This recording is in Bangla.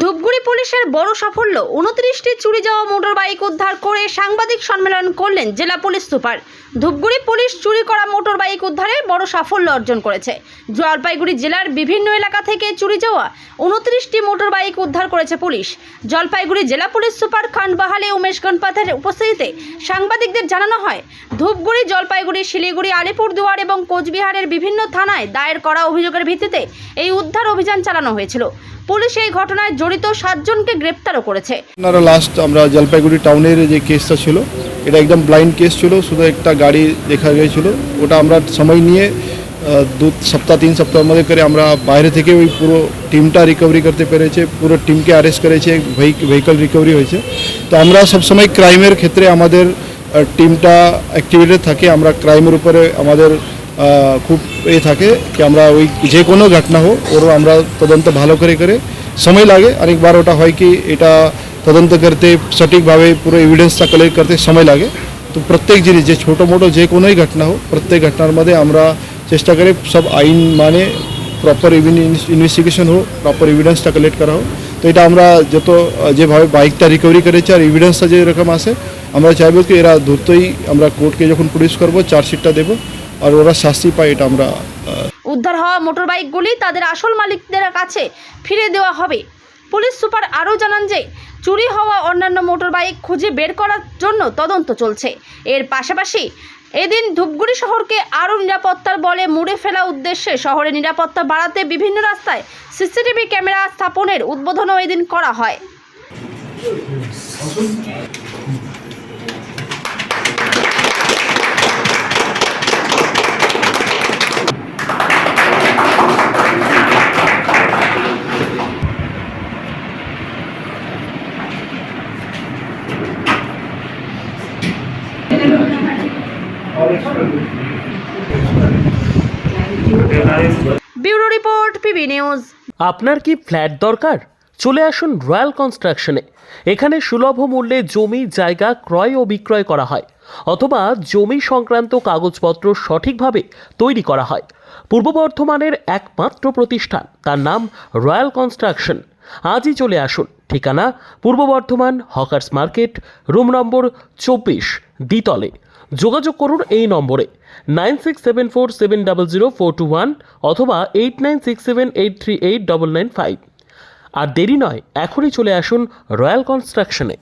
ধূপগুড়ি পুলিশের বড় সাফল্য। উনত্রিশটি চুরি যাওয়া মোটর বাইক উদ্ধার করে সাংবাদিক সম্মেলন করলেন জেলা পুলিশ সুপার। ধূপগুড়ি পুলিশ চুরি করা মোটর বাইক উদ্ধারে বড় সাফল্য অর্জন করেছে। জলপাইগুড়ি জেলার বিভিন্ন এলাকা থেকে চুরি যাওয়া উনত্রিশটি মোটর বাইক উদ্ধার করেছে পুলিশ। জলপাইগুড়ি জেলা police super Khandbahale Umesh গণপাথের উপস্থিতিতে সাংবাদিকদের জানানো হয়, ধূপগুড়ি, জলপাইগুড়ি, শিলিগুড়ি, আলিপুরদুয়ার এবং কোচবিহারের বিভিন্ন থানায় দায়ের করা অভিযোগের ভিত্তিতে এই উদ্ধার অভিযান চালানো হয়েছিল। পুলিশ এই ঘটনায় জড়িত সাতজনকে গ্রেপ্তারও করেছে। আপনারা লাস্ট আমরা জলপাইগুড়ি টাউনের যে কেসটা ছিল, এটা একদম ব্লাইন্ড কেস ছিল, শুধু একটা গাড়ি দেখা গিয়েছিল। ওটা আমরা সময় নিয়ে দু সপ্তাহ, তিন সপ্তাহের মধ্যে করে আমরা বাইরে থেকে ওই পুরো টিমটা রিকভারি করতে পেরেছে, পুরো টিমকে অ্যারেস্ট করেছে ভেহিকল রিকভারি হয়েছে। তো আমরা সবসময় ক্রাইমের ক্ষেত্রে আমাদের টিমটা অ্যাক্টিভেটেড থাকে, আমরা ক্রাইমের উপরে আমাদের খুব এ থাকে কি আমরা ওই যে কোনো ঘটনা হোক ওরও আমরা তদন্ত ভালো করে করে সময় লাগে। অনেকবার ওটা হয় কি, এটা তদন্ত করতে সঠিকভাবে পুরো এভিডেন্সটা কালেক্ট করতে সময় লাগে। তো প্রত্যেক জিনিস, যে ছোটো মোটো যে কোনোই ঘটনা হোক, প্রত্যেক ঘটনার মধ্যে আমরা চেষ্টা করি সব আইন মানে প্রপার ইনভেস্টিগেশন হোক প্রপার এভিডেন্সটা কালেক্ট করা হোক। তো এটা আমরা যত, যেভাবে বাইকটা রিকভারি করেছে আর এভিডেন্সটা যেরকম আসে আমরা চাইব কি এরা দ্রুতই আমরা কোর্টকে যখন প্রডিউস করব চার্জশিটটা দেবো। আর ওরা শাস্তি পায়, এটা আমরা উদ্ধার হওয়া মোটর বাইকগুলি তাদের আসল মালিকদের কাছে ফিরে দেওয়া হবে। পুলিশ সুপার আরও জানান যে, চুরি হওয়া অন্যান্য মোটর বাইক খুঁজে বের করার জন্য তদন্ত চলছে। এর পাশাপাশি এদিন ধূপগুড়ি শহরকে আরও নিরাপত্তার বলে মুড়ে ফেলা উদ্দেশ্যে শহরে নিরাপত্তা বাড়াতে বিভিন্ন রাস্তায় সিসিটিভি ক্যামেরা স্থাপনের উদ্বোধনও এদিন করা হয়। Bureau report PB news. আপনার কি ফ্ল্যাট দরকার? চলে আসুন রয়্যাল কনস্ট্রাকশনে। এখানে সুলভ মূল্যে জমি, জায়গা ক্রয় ও বিক্রয় করা হয়, অথবা জমি সংক্রান্ত কাগজপত্র সঠিকভাবে তৈরি করা হয়। পূর্ব বর্ধমানের একমাত্র প্রতিষ্ঠান, তার নাম রয়্যাল কনস্ট্রাকশন। আজই চলে আসুন। ঠিকানা পূর্ব Bardhaman hawkers market, room number চব্বিশ, দ্বিতলে। যোগাযোগ করুন এই নম্বরে nine six seven four seven double zero four two one অথবা eight nine six seven eight three eight double nine five. আর দেরি নয়, এখনই চলে আসুন রয়্যাল কনস্ট্রাকশনে।